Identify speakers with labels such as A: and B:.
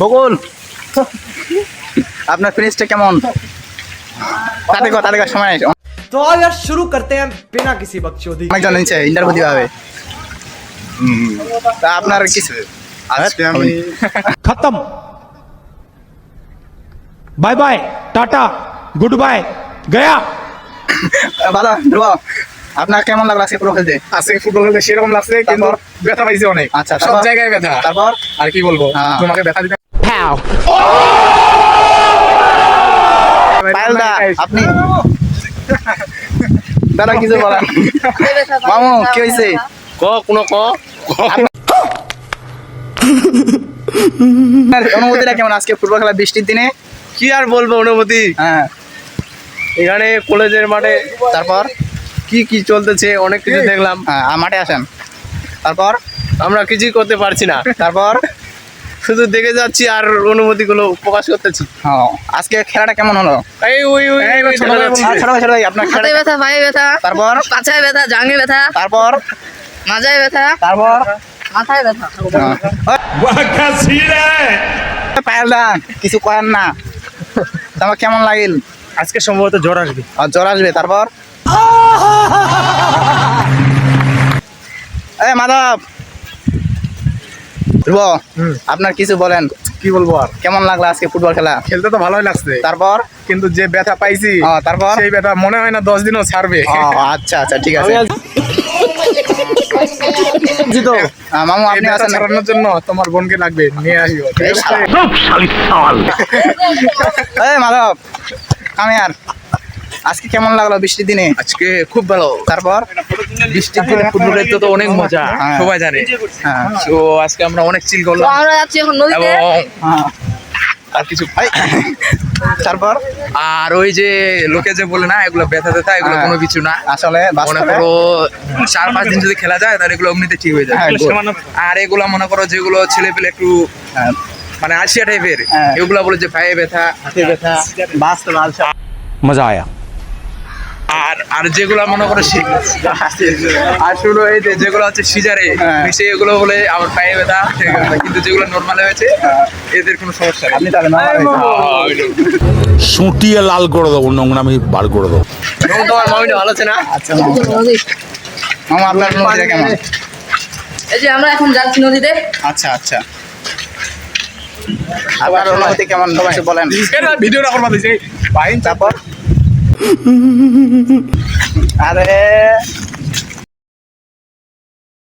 A: বকুল আপনার ফিনিশটা কেমন তাতে কথা তাতে কথা সময় নেই।
B: तो आओ यार शुरू करते हैं बिना किसी बकचोदी के।
A: অনেকজন নিচ্ছে ইন্টারভিউ দিতে হবে তা আপনার কিছু
C: আজকে আমি
D: खत्म bye bye tata good bye गया
A: দাদা ধ্রুব আপনার কেমন লাগলো আজকে পুরো খেলতে
C: আজকে ফুটবল খেলতে সেরকম লাগছে কিন্তু ব্যথা পাইছি অনেক
A: আচ্ছা,
C: সব
A: তারপর?
C: জায়গায় ব্যথা
A: তারপর
C: আর কি বলবো
A: হ্যাঁ।
C: তোমাকে ব্যথা দিতে
A: পায়েল দা আপনি দাদা কিছু বলেন মামু কি হয়েছে
E: ক কোনো ক?
A: অনুভূতিটা কেমন আজকে ফুটবল খেলা বৃষ্টির দিনে?
E: কি আর বলব অনুমতি
A: হ্যাঁ।
E: এখানে কলেজের মাঠে
A: তারপর?
E: কি কি চলতেছে অনেক কিছু দেখলাম।
A: হ্যাঁ মাঠে আসেন। তারপর?
E: আমরা কিছুই করতে পারছি না।
A: তারপর?
E: শুধু দেখে যাচ্ছি আর অনুমতি গুলো প্রকাশ করতেছি।
A: হ্যাঁ। আজকে খেলাটা কেমন হলো?
E: এই ওই ওই
C: ছোট ভাই
E: যাচ্ছে।
A: আর ছোট ভাই, ছোট ভাই, আপনার
F: হাতে
A: খেলাটা
F: ব্যথা পায়ে ব্যথা।
A: তারপর?
F: পাছায় ব্যথা জাঙ্গে ব্যথা।
A: তারপর?
F: মাজায় ব্যথা।
A: তারপর?
F: মাথায় ব্যথা।
A: হ্যাঁ। কিছু করেন না। তোমার কেমন লাগিল?
B: আজকে সম্ভবত জ্বর আসবে।
A: আর জ্বর আসবে তারপর? এ মাধব! ধ্রুব আপনার কিছু বলেন।
C: কি বলব আর?
A: কেমন লাগল আজকে ফুটবল খেলা?
C: খেলতে তো ভালোই লাগছে।
A: তারপর?
C: কিন্তু যে ব্যথা পাইছি
A: তারপর?
C: সেই ব্যথা মনে হয় না দশ দিনও ছাড়বে।
A: আচ্ছা আচ্ছা ঠিক আছে। মামু আপনি আছেন
C: ছাড়ানোর জন্য তোমার বোনকে লাগবে নিয়ে আসিও
A: এই শালা। এই মাধব আমি আর আজকে কেমন লাগল বৃষ্টির দিনে?
E: আজকে খুব ভালো।
A: তারপর?
E: অনেক মজা
A: হ্যাঁ।
E: সবাই জানে।
A: হ্যাঁ।
E: আজকে আমরা অনেক চিল
A: হ্যাঁ।
E: আর
A: তারপর?
E: আর ওই যে লোকে যে বলে না এগুলো ব্যথা ব্যথা এগুলো কোনো কিছু না।
A: আসলে
E: মনে করো চার পাঁচ দিন যদি খেলা যায় তাহলে এগুলো অমনিতে ঠিক হয়ে যায়।
A: মানে-
E: আর এগুলো মনে করো যেগুলো ছেলে পেলে একটু মানে আসিয়া টাইপের এগুলো বলে যে পায়ে ব্যথা হাতে ব্যথা।
D: মজা আয়া।
E: আর আর যেগুলো মনে করো সে- আর শুধু এই যে যেগুলো হচ্ছে সিজারে
A: হ্যাঁ।
E: মিশে এগুলো বলে আমার পায়ে ব্যথা কিন্তু যেগুলো নর্মাল হয়েছে এদের কোনো সমস্যা নেই।
A: আপনি তাহলে normal হয়েছে।
G: সুটিয়ে লাল করে দেবো নোংরামি বার করে দেবো।
E: তোমার মামিটা ভালো আছে না?
A: আচ্ছা মামু। আপনার অনুভূতিটা কেমন?
F: এই যে আমরা এখন যাচ্ছি নদীতে।
A: আচ্ছা আচ্ছা। আপনার অনুভূতি কেমন? কিছু বলেন।
C: ভিডিওটা করবা দিছে।
A: বাইন তারপর? আরে